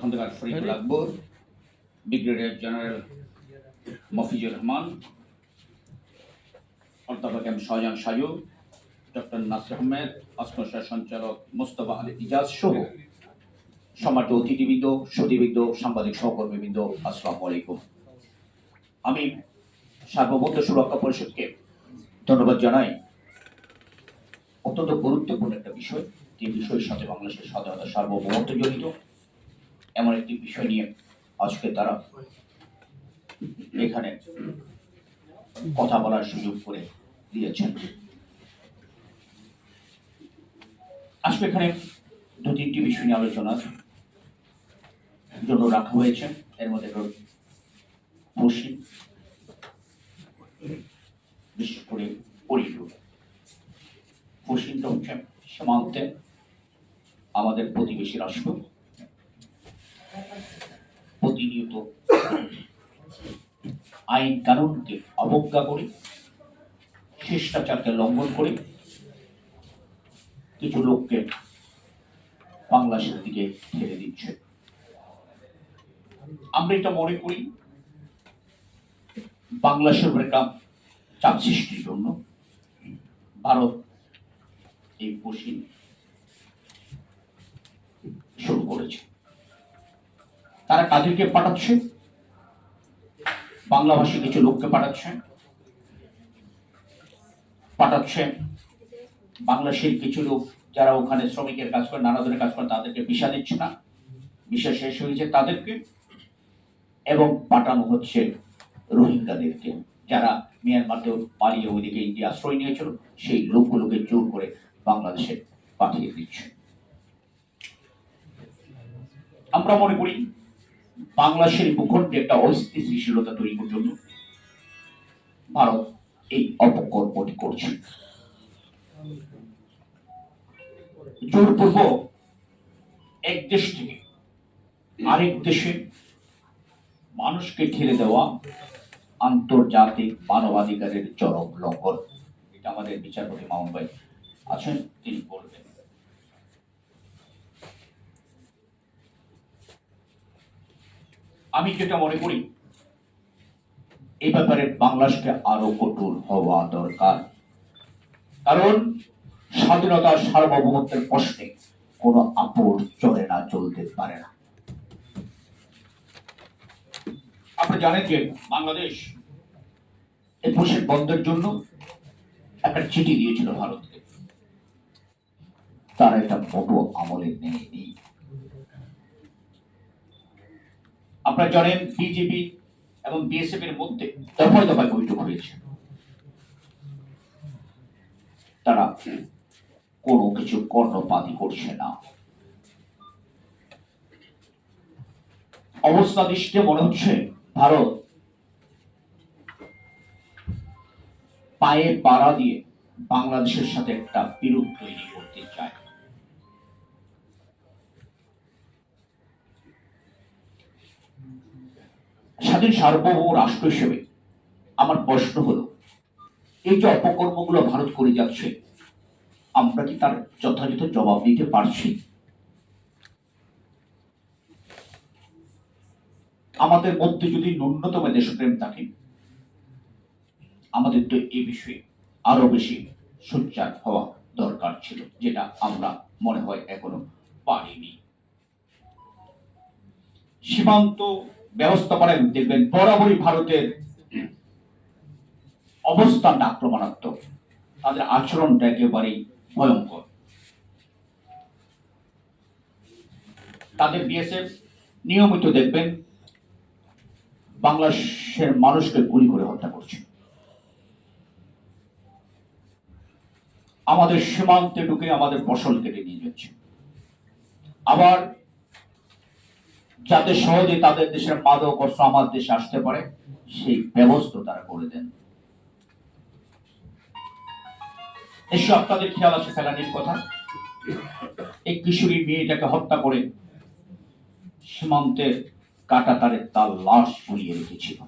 Khandakar Faridul Akbar brigadier general Mafizur Rahman অধ্যাপক M Shahjahan Saju doctor Nasir Ahmed সঞ্চালক মোস্তফা আলী ইজাজ সহ সম্মানিত অতিথিবৃন্দ সতীবৃন্দ সাংবাদিক সহকর্মীবৃন্দ আসসালামু আলাইকুম। আমি সার্বভৌম সুরক্ষা পরিষদকে ধন্যবাদ জানাই। অত্যন্ত গুরুত্বপূর্ণ একটা বিষয় যে বিষয়ের সাথে বাংলাদেশের স্বাধীনতা সার্বভৌমত্ব জড়িত এমন একটি বিষয় নিয়ে আজকে তারা এখানে কথা বলার সুযোগ করে দিয়েছেন। আজকে এখানে দু তিনটি বিষয় নিয়ে আলোচনার জন্য রাখা হয়েছে। এর মধ্যে পশ্চিম বিশেষ করে পরিটু পশ্চিমটা হচ্ছে সীমান্তে আমাদের প্রতিবেশী রাষ্ট্র। প্রতিনিয়ত আইন কানুনকে অবজ্ঞা করে, শিষ্টাচারকে লঙ্ঘন করে কিছু লোককে বাংলাদেশের দিকে ঠেলে দিচ্ছে। আমরা এটা মনে করি বাংলাদেশের একটা চাপ সৃষ্টির জন্য ভারত এই পশ্চিম শুরু করেছে। তারা কাদেরকে পাঠাচ্ছে? বাংলাভাষী কিছু লোককে পাঠাচ্ছে? পাঠাচ্ছে? বাংলাদেশের কিছু লোক যারা ওখানে শ্রমিকের কাজ করে, নানা ধরনের কাজ করে, তাদেরকে ভিসা দিচ্ছে না। ভিসা শেষ হয়েছে তাদেরকে। এবং পাঠানো হচ্ছে রোহিঙ্গাদেরকে, যারা মিয়ানমারতেও পালিয়ে ওইদিকে ইন্ডিয়া আশ্রয় নিয়েছিল, সেই লোকগুলোকে জোর করে বাংলাদেশে পাঠিয়ে দিচ্ছে। আমরা মনে করি বাংলাদেশের ভূখণ্ডে একটা অস্থিতিশীলতা তৈরি করার জন্য ভারত এই অপকর্মটি করছে। জোরপূর্বক এক দেশ থেকে আরেক দেশে মানুষকে ঠেলে দেওয়া আন্তর্জাতিক মানবাধিকারের চরম লঙ্ঘন। এটা আমাদের বিচারপতি মামুন ভাই আছেন, তিনি বলবেন। আমি যেটা মনে করি, এই ব্যাপারে বাংলাদেশকে আরও কঠোর হওয়া দরকার। কারণ স্বাধীনতা সার্বভৌমত্বের প্রশ্নে কোনো আপোষ চলে না, চলতে পারে না। আপনারা জানেন যে বাংলাদেশ পোষের বন্ধের জন্য একটা চিঠি দিয়েছিল ভারতকে। তারা এটা মোটো আমলে নেয়নি। আপনারা জানেন বিজেপি এবং বিএসএফ এর মধ্যে দফায় দফায় বৈঠক হয়েছে। তারা কোনো কিছু কর্ণপাতি করছে না। অবস্থা দৃষ্টে মনে হচ্ছে ভারত পায়ে পাড়া দিয়ে বাংলাদেশের সাথে একটা বিরোধ তৈরি করতে স্বাধীন সার্বভৌম রাষ্ট্র হিসেবে আমার প্রশ্ন হলো, এই যে অপকর্মগুলো ভারত করে যাচ্ছে, আমরা কি তার যথাযথ জবাব দিতে পারছি? আমাদের মধ্যে যদি ন্যূনতম দেশপ্রেম থাকে, আমাদের তো এই বিষয়ে আরও বেশি সোচ্চার হওয়া দরকার ছিল, যেটা আমরা মনে হয় এখনও পারিনি। সীমান্ত ব্যবস্থাপনায় দেখবেন বরাবরই ভারতের অবস্থানটা আক্রমণাত্মক। তাদের আচরণটা একেবারেই ভয়ঙ্কর। তাদের বিএসএফ নিয়মিত দেখবেন, বাংলাদেশের মানুষকে গুলি করে হত্যা করছে। আমাদের সীমান্তে ঢুকে আমাদের ফসল কেটে নিয়ে যাচ্ছে। আবার যাতে সহজে তাদের দেশের মাদক অস্ত্র আমার দেশে আসতে পারে, সেই ব্যবস্থা তারা করে দেন। এসব আপনাদের খেয়াল আছে ফেলানির কথা? এই কিশোরী মেয়েটাকে হত্যা করে সীমান্তের কাটা তারে লাশ ঝুলিয়ে রেখেছিল।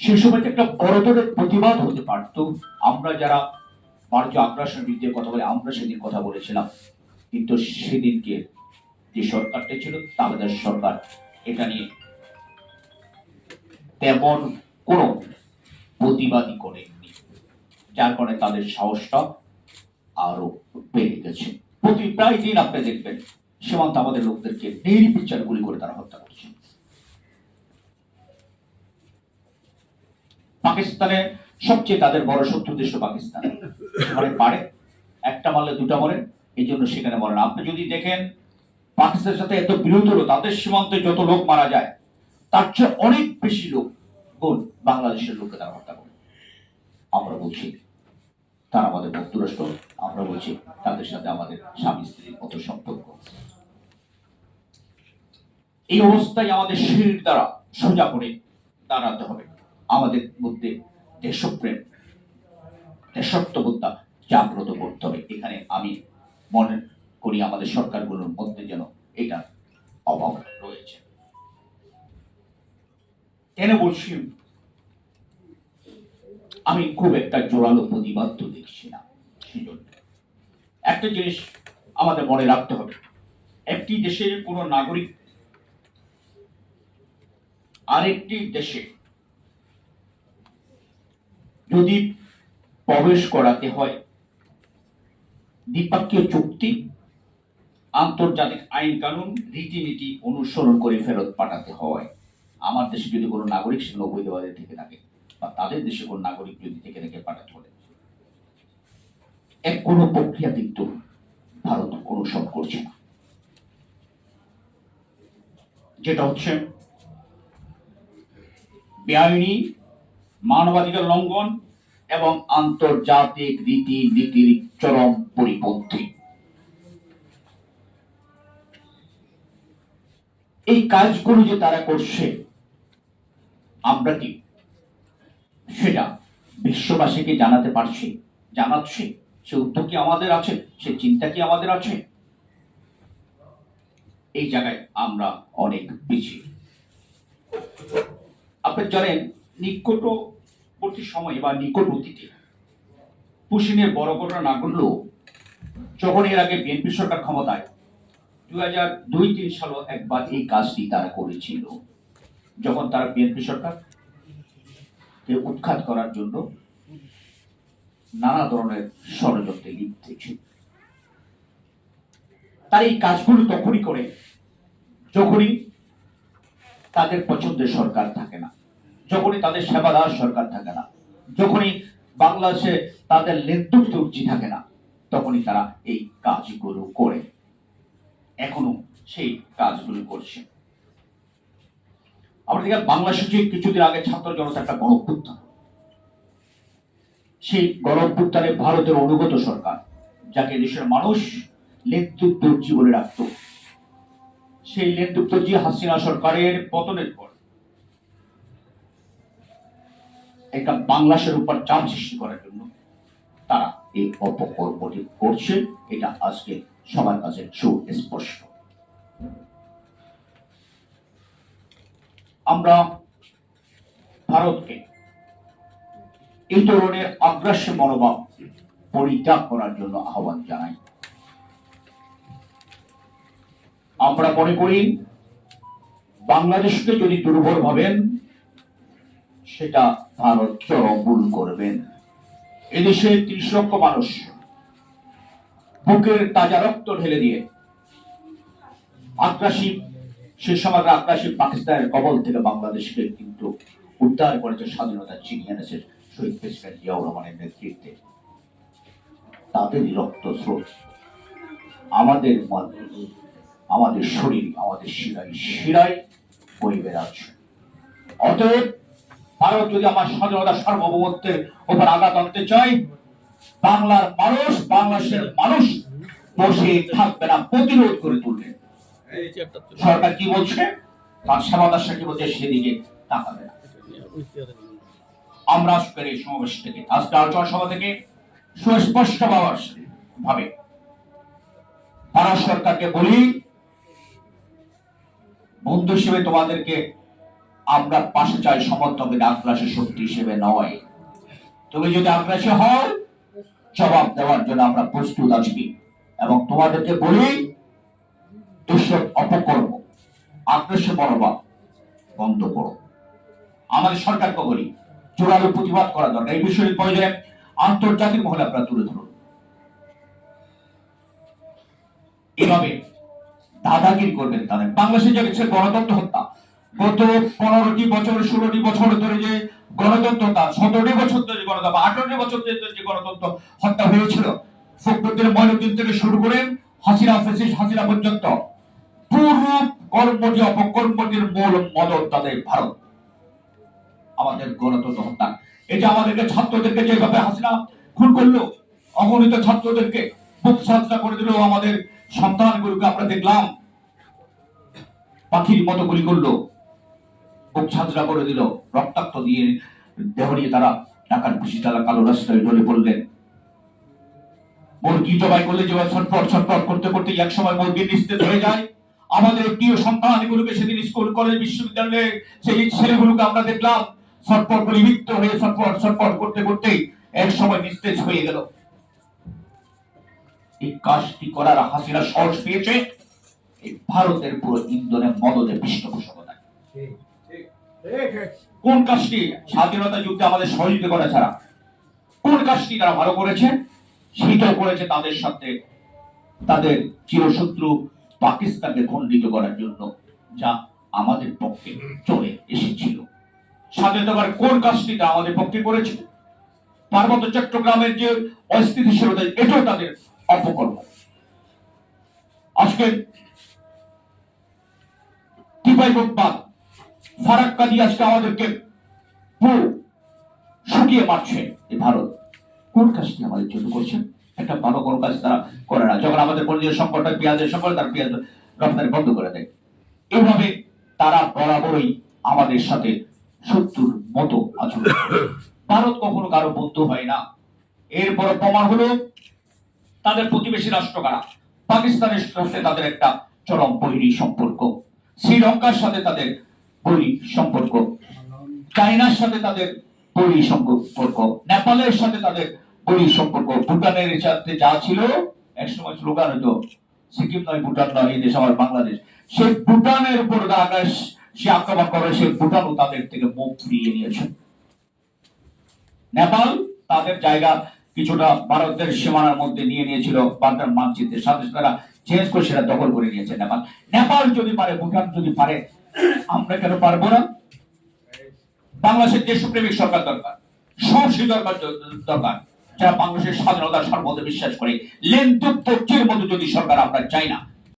সে সময় একটা বড়দের প্রতিবাদ হতে পারত। আমরা যারা ভারতীয় আগ্রাসনের বিরুদ্ধে কথা বলে, আমরা সেদিন কথা বলেছিলাম। কিন্তু সেদিনকে যে সরকারটা ছিল তাদের সরকার। এটা নিয়ে তেমন কোনো প্রতিবাদী করেননি। যার কারণে তাদের সাহসটা আরও বেড়ে গেছে। প্রতি প্রায় দিন আপনি দেখবেন, সীমান্ত আমাদের লোকদেরকে নির্বিচার গুলি করে তারা হত্যা করছে। পাকিস্তানে সবচেয়ে তাদের বড় শত্রু দেশ পাকিস্তান। সেখানে পারে, একটা মারলে দুটা মরে এই জন্য সেখানে মরে আপনি যদি দেখেন পাকিস্তানের সাথে এত বিরোধ হলো, তাদের সীমান্তে যত লোক মারা যায়, তার চেয়ে অনেক বেশি লোক গুণ বাংলাদেশের লোককে তারা হত্যা করে? আমরা বলছি, তারা আমাদের বন্ধুরাষ্ট্র আমরা বলছি, তাদের সাথে আমাদের স্বামী স্ত্রীর মতো সম্পর্ক এই অবস্থায় আমাদের শরীর দ্বারা সোজা করে দাঁড়াতে হবে। আমাদের মধ্যে দেশপ্রেম দেশত্ববোধটা জাগ্রত করতে হবে। এখানে আমি মনে করি, আমাদের সরকারগুলোর মধ্যে যেন এটা অভাব রয়েছে। কেন বলছি আমি খুব একটা জোরালো প্রতিবাদ তো দেখছি না একটা জিনিস আমাদের মনে রাখতে হবে, একটি দেশের কোনো নাগরিক আরেকটি দেশে যদি প্রবেশ করাতে হয়, দ্বিপাক্ষীয় চুক্তি আন্তর্জাতিক আইন কানুন রীতিনীতি অনুসরণ করে ফেরত পাঠাতে হয়। আমার দেশে যদি কোনো নাগরিক সেখানে অবৈধভাবে থেকে থাকে, বা তাদের দেশে কোনো নাগরিক যদি থেকে থেকে, পাঠাতে হলে এক কোনো প্রক্রিয়া কিন্তু ভারত অনুসরণ করছে না। যেটা হচ্ছে, বেআইনি, মানবাধিকার লঙ্ঘন এবং আন্তর্জাতিক রীতি নীতির চরম পরিপন্থী। এই কাজগুলো যে তারা করছে, আমরা কি সেটা বিশ্ববাসীকে জানাতে পারছি, জানাচ্ছি? সে উদ্যোগ কি আমাদের আছে? সে চিন্তা কি আমাদের আছে? এই জায়গায় আমরা অনেক পিছিয়ে। আপনি জানেন, নিকটবর্তী সময় বা নিকট অতীতে পুশিনের বড় ঘটনা না ঘটলেও, যখন এর আগে বিএনপি সরকার ক্ষমতায় দুই সালও একবার এই কাজটি তারা করেছিল। যখন তারা বিএনপি উৎখাত করার জন্য নানা ধরনের ষড়যন্ত্রে লিপ্ত ছিল। তার এই কাজগুলো তখনই করে যখনই তাদের পছন্দের সরকার থাকে না, যখনই তাদের সেবাদার সরকার থাকে না, যখনই বাংলাদেশে তাদের নেতৃত্ব উচ্চি থাকে না, তখনই তারা এই কাজগুলো করে। এখনও সেই কাজগুলো করছে। আমরা দেখি বাংলাদেশে যে কিছুদিন আগে ছাত্র জনতা একটা গণঅভ্যুত্থান। সেই গণঅভ্যুত্থানে ভারতের অনুগত সরকার, যাকে দেশের মানুষ নেতৃত্বজি বলে রাখত, সেই নেতৃত্বজি হাসিনা সরকারের পতনের পর একটা বাংলাদেশের উপর চাপ সৃষ্টি করার জন্য তারা এই অপকর্মটি করছে। এটা আজকে সবার কাছে সুস্পষ্ট। আমরা ভারতকে এই ধরনের আগ্রাস্য মনোভাব পরিত্যাগ করার জন্য আহ্বান জানাই। আমরা মনে করি, বাংলাদেশকে যদি দুর্বল ভাবেন, সেটা ভারত চরম ভুল করবেন। এদেশে ত্রিশ লক্ষ মানুষ বুকের তাজা রক্ত ঢেলে দিয়ে আগ্রাসী, সে সময় আগ্রাসী পাকিস্তানের কবল থেকে বাংলাদেশকে কিন্তু উদ্ধার করেছে স্বাধীনতা ছিনিয়ে এনেছে শহীদ প্রেসিডেন্ট জিয়াউর রহমানের নেতৃত্বে। তাদেরই রক্ত স্রোত। আমাদের আমাদের শরীর, আমাদের শিরায় শিরায় বয়ে বেড়াচ্ছে অতএব ভারত যদি আমার স্বাধীনতা সার্বভৌমত্বের ওপর আঘাত আনতে চায় বাংলার মানুষ বাংলাদেশের মানুষ বসে থাকবে না প্রতিরোধ করে তুলবে। সরকার কি বলছে? তার সেবাদার কি বলছে সেদিকে তাকাবে না। আমরা আজকের এই সমাবেশ থেকে আজকে আলোচনা সভা থেকে সুস্পষ্ট ভাবে ভারত সরকারকে বলি বন্ধু হিসেবে তোমাদেরকে আমরা পাশে চাই সমর্থক আগ্রাসী শক্তি হিসেবে নয়। তুমি যদি আগ্রাসী হও জবাব দেওয়ার জন্য আমরা প্রস্তুত আছি। এবং তোমাদেরকে বলি দুঃস্বপ্ন অপকর্ম আগ্রাসী মনোভাব বন্ধ করো। আমাদের সরকারকে বলি, জোরালো প্রতিবাদ করা দরকার। এই বিষয়ে প্রয়োজনে আন্তর্জাতিক মহলে আপনারা তুলে ধরুন। এভাবে দাদাগিরি করবেন তাদের। বাংলাদেশের যে গণতন্ত্র হত্যা গত পনেরোটি বছর, ষোলোটি বছর ধরে যে গণতন্ত্র হত্যা সতেরোটি বছর ধরে গণতন্ত্র, আঠারোটি বছর ধরে যে গণতন্ত্র হত্যা হয়েছিল ফখরুদ্দিন ময়নুদ্দিন থেকে শুরু করে হাসিনা ফেসিস হাসিনা পর্যন্ত পুরো কর্মটি, অপকর্মটির মূল মদত তাদের ভারত। আমাদের গণতন্ত্র হত্যা। এই যে আমাদেরকে ছাত্রদেরকে যেভাবে হাসিনা খুন করল, অগণিত ছাত্রদেরকে বুক সাজা করে দিল, আমাদের সন্তানগুলোকে আমরা দেখলাম, পাখির মতো গুলি করল। বুক করে দিল। রক্তাক্ত দিয়ে দেহ নিয়ে তারা ঢাকার খুশিতলা কালো রাস্তায় ঢলে পড়লেন। মুরগি জবাই করলে যেভাবে ছটফট ছটফট করতে করতে এক সময় মুরগি নিস্তেজ হয়ে যায়। আমাদের প্রিয় সন্তানগুলোকে সেদিন স্কুল, কলেজ, বিশ্ববিদ্যালয়ে সেই ছেলেগুলোকে আমরা দেখলাম ছটফট করে লিপ্ত হয়ে ছটফট ছটফট করতে করতে এক সময় নিস্তেজ হয়ে গেল। এই কাজটি করার হাসিনা সাহস পেয়েছে। এই ভারতের পুরো ইন্ধনে মদতে পৃষ্ঠপোষকতায়। কোন কাজটি স্বাধীনতা যুদ্ধে আমাদের সহযোগিতা করা ছাড়া? কোন কাজটি তারা ভালো করেছে? সেটাও করেছে তাদের সাথে তাদের চিরশত্রু পাকিস্তানকে খণ্ডিত করার জন্য, যা আমাদের পক্ষে চলে এসেছিল। স্বাধীনতার কোন কাজটি তারা আমাদের পক্ষে করেছে? পার্বত্য চট্টগ্রামের যে অস্থিতিশীলতা, এটাও তাদের অপকর্ম। আজকে টিপাই বাদ ফারাক্কা দিয়ে আজকে আমাদেরকে পুরো শুকিয়ে মারছে এই ভারত। কোন কাজটি আমাদের জন্য করছেন? একটা ভালো কোনো কাজ তারা করে না। যখন আমাদের পরিচয় সংকট হয় পেঁয়াজের সংকট, তারা পেঁয়াজ রপ্তানি বন্ধ করে দেয়। এইভাবে তারা বরাবরই আমাদের সাথে শত্রুর মতো আচরণ ভারত কখনো কারও বন্ধু হয় না। এরপর প্রমাণ হলো, তাদের প্রতিবেশী রাষ্ট্র কারা? পাকিস্তানের সাথে তাদের একটা চরম বৈরী সম্পর্ক। শ্রীলঙ্কার সাথে তাদের বৈরী সম্পর্ক চায়নার সাথে তাদের বৈরী সম্পর্ক নেপালের সাথে তাদের বৈরী সম্পর্ক ভুটানের সাথে যা ছিল একসময় স্লোগান হতো, সিকিম নয়, ভুটান নয়, এই দেশ আমার বাংলাদেশ। সেই ভুটানের উপর আকাশ, সে আক্রমণ করে, সে ভুটানও তাদের থেকে মুখ ফিরিয়ে নিয়েছে। নেপাল তাদের জায়গা কিছুটা ভারতের সীমানার মধ্যে নিয়ে নিয়েছিল বার্তার মানচিত্রের সাথে তারা চেঞ্জ করে সেটা দখল করে নিয়েছে নেপাল। নেপাল যদি পারে, ভুটান যদি পারে আমরা কেন পারব না? বাংলাদেশের দেশপ্রেমিক সরকার দরকার সাহসী দরকার দরকার, যারা বাংলাদেশের স্বাধীনতা সর্বদা বিশ্বাস করে লেনতুপ পক্ষের মতো যদি সরকার আমরা চাই না